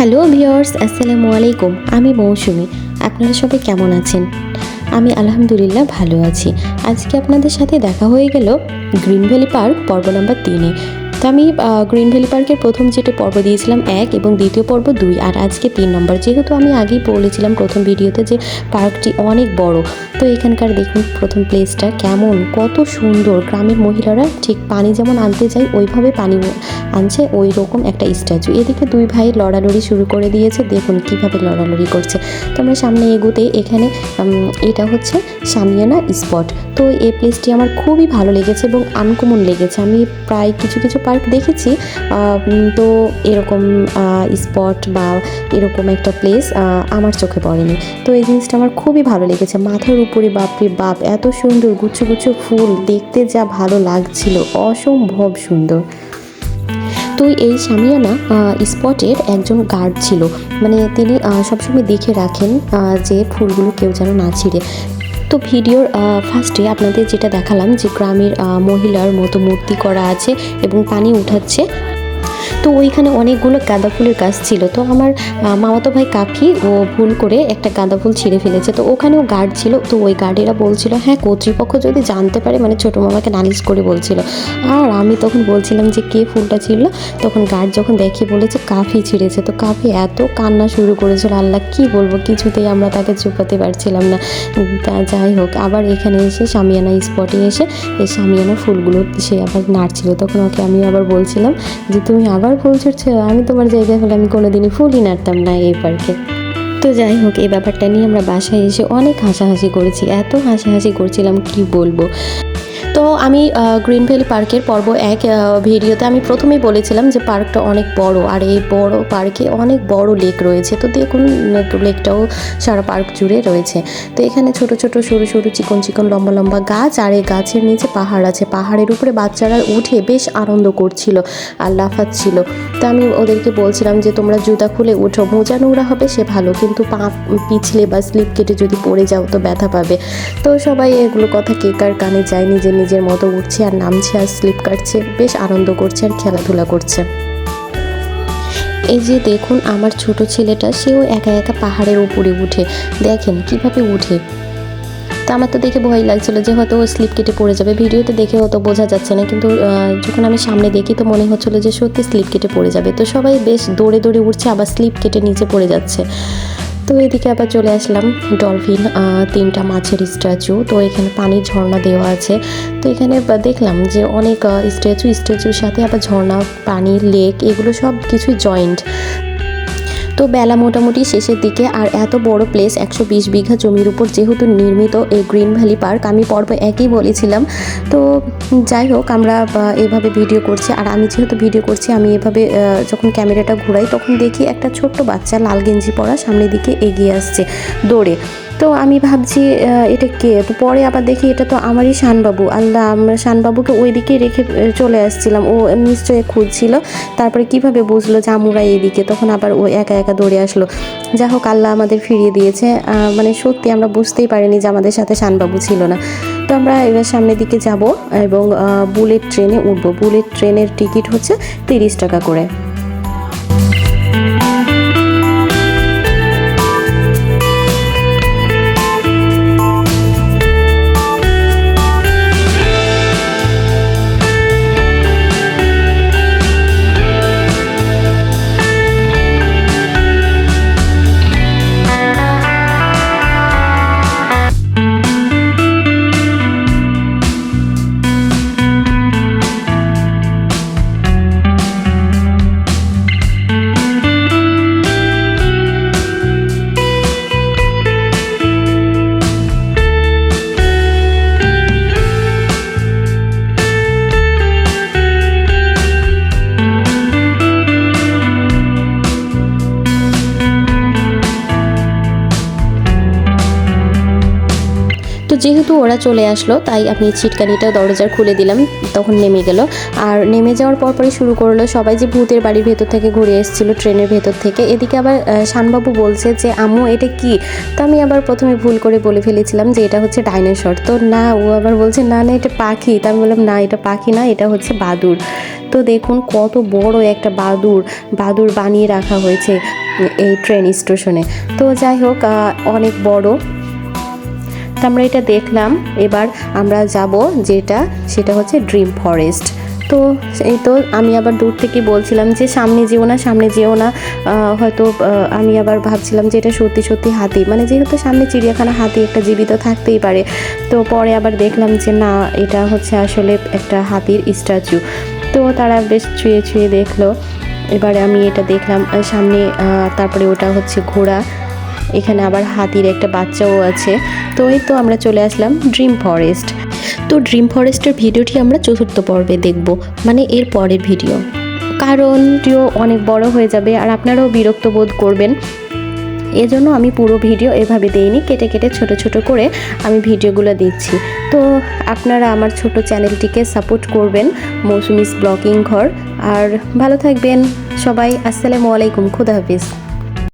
Hello viewers আসসালামু আলাইকুম। আমি মৌসুমি। আপনারা সবাই কেমন আছেন? আমি আলহামদুলিল্লাহ ভালো আছি। আজকে আপনাদের সাথে দেখা হয়ে গেল গ্রিন ভ্যালি পার্ক, পর্ব নাম্বার তিনে। তো আমি গ্রিন ভ্যালি পার্কের প্রথম যেটা পর্ব দিয়েছিলাম এক এবং দ্বিতীয় পর্ব দুই, আর আজকে তিন নম্বর। যেহেতু আমি আগেই বলেছিলাম প্রথম ভিডিওতে যে পার্কটি অনেক বড়, তো এখানকার দেখুন প্রথম প্লেসটা কেমন, কত সুন্দর। গ্রামের মহিলারা ঠিক পানি যেমন আনতে যায়, ওইভাবে পানি আনছে ওই রকম একটা স্ট্যাচু এদিকে দুই ভাই লড়ালড়ি শুরু করে দিয়েছে, দেখুন কীভাবে লড়ালড়ি করছে। তো আমরা সামনে এগোতে, এখানে এটা হচ্ছে সামিয়ানা স্পট তো এই প্লেসটি আমার খুবই ভালো লেগেছে এবং আনকমন লেগেছে। আমি প্রায় কিছু কিছু পার্ক দেখেছি তো এরকম স্পট বা এরকম একটা প্লেস আমার চোখে পড়েনি। তো এই জিনিসটা আমার খুবই ভালো লেগেছে। মাথার উপরে বাপরে বাপ, এত সুন্দর গুচ্ছ গুচ্ছ ফুল, দেখতে যা ভালো লাগছিল, অসম্ভব সুন্দর। তো এই সামিয়ানা স্পটের একজন গার্ড ছিল। মানে তিনি সবসময় দেখে রাখেন যে ফুলগুলো কেউ যেন না ছিঁড়ে। তো ভিডিওর ফার্স্টে আপনাদের যেটা দেখালাম যে গ্রামের মহিলার মতো মূর্তি করা আছে এবং পানি উঠাচ্ছে। তো ওইখানে অনেকগুলো গাঁদা ফুলের গাছ ছিল। তো আমার মামাতো ভাই কাকি, ও ভুল করে একটা গাঁদা ফুল ছিঁড়ে ফেলেছে। তো ওখানেও গার্ড ছিল। তো ওই গার্ডেরা বলছিল হ্যাঁ কর্তৃপক্ষ যদি জানতে পারে মানে ছোটো মামাকে নালিশ করে বলছিল। আর আমি তখন বলছিলাম যে, কে ফুলটা ছিল তখন গার্ড যখন দেখি বলেছে, কাফি ছিঁড়েছে। তো কাফি এত কান্না শুরু করেছিল, আল্লাহ, কি বলব? কিছুতেই আমরা তাকে চুপাতে পারছিলাম না। তা যাই হোক, আবার এখানে এসে সামিয়ানা স্পটে এসে, এই সামিয়ানা ফুলগুলো সে আবার নাড়ছিল। তখন ওকে আমি আবার বলছিলাম যে, তুমি আবার ফুল ছুটছে, আমি তোমার জায়গায় হলে আমি কোনোদিনই ফুলই নাড়তাম না এই পার্কে। তো যাই হোক, এই ব্যাপারটা নিয়ে আমরা বাসায় এসে অনেক হাসাহাসি করেছি, এত হাসাহাসি করছিলাম, কি বলব? তো আমি গ্রিন ভ্যালি পার্কের পর্ব এক ভিডিওতে আমি প্রথমেই বলেছিলাম যে পার্কটা অনেক বড় আর এই বড় পার্কে অনেক বড় লেক রয়েছে। তো দেখুন লেকটাও সারা পার্ক জুড়ে রয়েছে। তো এখানে ছোট ছোট, সরু সরু, চিকন চিকন, লম্বা লম্বা গাছ আর এই গাছের নিচে পাহাড় আছে। পাহাড়ের উপরে বাচ্চারা উঠে বেশ আনন্দ করছিল আর লাফাচ্ছিল। তো আমি ওদেরকে বলছিলাম যে, তোমরা জুতা খুলে উঠো, মোজা নোংরা হবে, সে ভালো। কিন্তু পা পিছলে বা স্লিপ কেটে যদি পড়ে যাও, তো ব্যথা পাবে। তো সবাই এগুলো কথা কে কার কানে যায়, নিজের নিজের মতো উঠছে আর নামছে আর স্লিপ কাটছে, বেশ আনন্দ করছে আর খেলাধুলা করছে। এই যে দেখুন আমার ছোট ছেলেটা, সেও একা একা পাহাড়ের উপরে উঠে। দেখেন কীভাবে উঠে। তো আমার তো দেখে ভয় লাগছিল যে হয়তো ও স্লিপ কেটে পড়ে যাবে। ভিডিওতে দেখে হয়তো বোঝা যাচ্ছে না, কিন্তু যখন আমি সামনে দেখি তো মনে হচ্ছিল যে সত্যি স্লিপ কেটে পড়ে যাবে। তো সবাই বেশ দৌড়ে দৌড়ে উঠছে, আবার স্লিপ কেটে নিচে পড়ে যাচ্ছে। তো এদিকে আবার চলে আসলাম ডলফিন তিনটা মাছের স্ট্যাচু। তো এখানে পানির ঝর্ণা দেওয়া আছে। তো এখানে দেখলাম যে অনেক স্ট্যাচু, স্ট্যাচুর সাথে আবার ঝর্ণা, পানি লেক এগুলো সব কিছুই জয়েন্ট তো বেলা মোটামুটি শেষের দিকে আর এত বড় প্লেস একশো বিশ বিঘা জমির উপর যেহেতু নির্মিত এই গ্রিন ভ্যালি পার্ক, আমি পর্ব একই বলেছিলাম। তো যাই হোক, আমরা এভাবে ভিডিও করছি। আর আমি যেহেতু ভিডিও করছি, আমি এভাবে যখন ক্যামেরাটা ঘুরাই, তখন দেখি একটা ছোট্ট বাচ্চা লাল গেঞ্জি পরা সামনের দিকে এগিয়ে আসছে দৌড়ে। তো আমি ভাবছি এটা কে? তো পরে আবার দেখি এটা তো আমারই শানবাবু। আল্লাহ, আমরা শানবাবুকে ওই দিকেই রেখে চলে আসছিলাম। ও নিশ্চয়ই খুঁজছিল। তারপরে কীভাবে বুঝলো যে আমরা এইদিকে তখন আবার ও একা একা দৌড়ে আসলো। যা হোক, আল্লাহ আমাদের ফিরিয়ে দিয়েছে। মানে সত্যি আমরা বুঝতেই পারিনি যে আমাদের সাথে শানবাবু ছিল না। তো আমরা এবার সামনের দিকে যাব এবং বুলেট ট্রেনে উঠবো। বুলেট ট্রেনের টিকিট হচ্ছে তিরিশ টাকা করে। যেহেতু ওরা চলে আসলো, তাই আমি ছিটকানিটা দরজার খুলে দিলাম, তখন নেমে গেল। আর নেমে যাওয়ার পরপরই শুরু করল সবাই যে ভূতের বাড়ির ভেতর থেকে ঘুরে এসেছিল, ট্রেনের ভেতর থেকে। এদিকে আবার শানবাবু বলছে যে, আম্মু, এটা কি? তো আমি আবার প্রথমে ভুল করে বলে ফেলেছিলাম যে, এটা হচ্ছে ডাইনোসর। তো না, ও আবার বলছে, না না, এটা পাখি। তা আমি বললাম, না, এটা পাখি না, এটা হচ্ছে বাদুর তো দেখুন কত বড় একটা বাদুর বাদুর বানিয়ে রাখা হয়েছে এই ট্রেন স্টেশনে। তো যাই হোক অনেক বড়। তো আমরা এটা দেখলাম। এবার আমরা যাব যেটা, সেটা হচ্ছে ড্রিম ফরেস্ট তো এই তো আমি আবার দূর থেকে বলছিলাম যে সামনে যেও না, সামনে যেও না। হয়তো আমি আবার ভাবছিলাম যে এটা সত্যি সত্যি হাতি। মানে যেহেতু সামনে চিড়িয়াখানা হাতি একটা জীবিত থাকতেই পারে। তো পরে আবার দেখলাম যে না, এটা হচ্ছে আসলে একটা হাতির স্ট্যাচু তো তারা বেশ ছুঁয়ে ছুঁয়ে দেখল। এবারে আমি এটা দেখলাম সামনে তারপরে ওটা হচ্ছে ঘোড়া। এখানে আবার হাতির একটা বাচ্চাও আছে। তো এই তো আমরা চলে আসলাম ড্রিম ফরেস্ট তো ড্রিম ফরেস্টের ভিডিওটি আমরা চতুর্থ পর্বে দেখব মানে এর পরের ভিডিও। কারণ ভিডিও অনেক বড় হয়ে যাবে আর আপনারাও বিরক্ত বোধ করবেন। এজন্য আমি পুরো ভিডিও এভাবে দেইনি, কেটে কেটে ছোট ছোট করে আমি ভিডিওগুলো দিচ্ছি। তো আপনারা আমার ছোট চ্যানেলটিকে সাপোর্ট করবেন, মৌসুমিস ব্লগিং ঘর। আর ভালো থাকবেন সবাই, আসসালামু আলাইকুম, খুদা হাফিজ।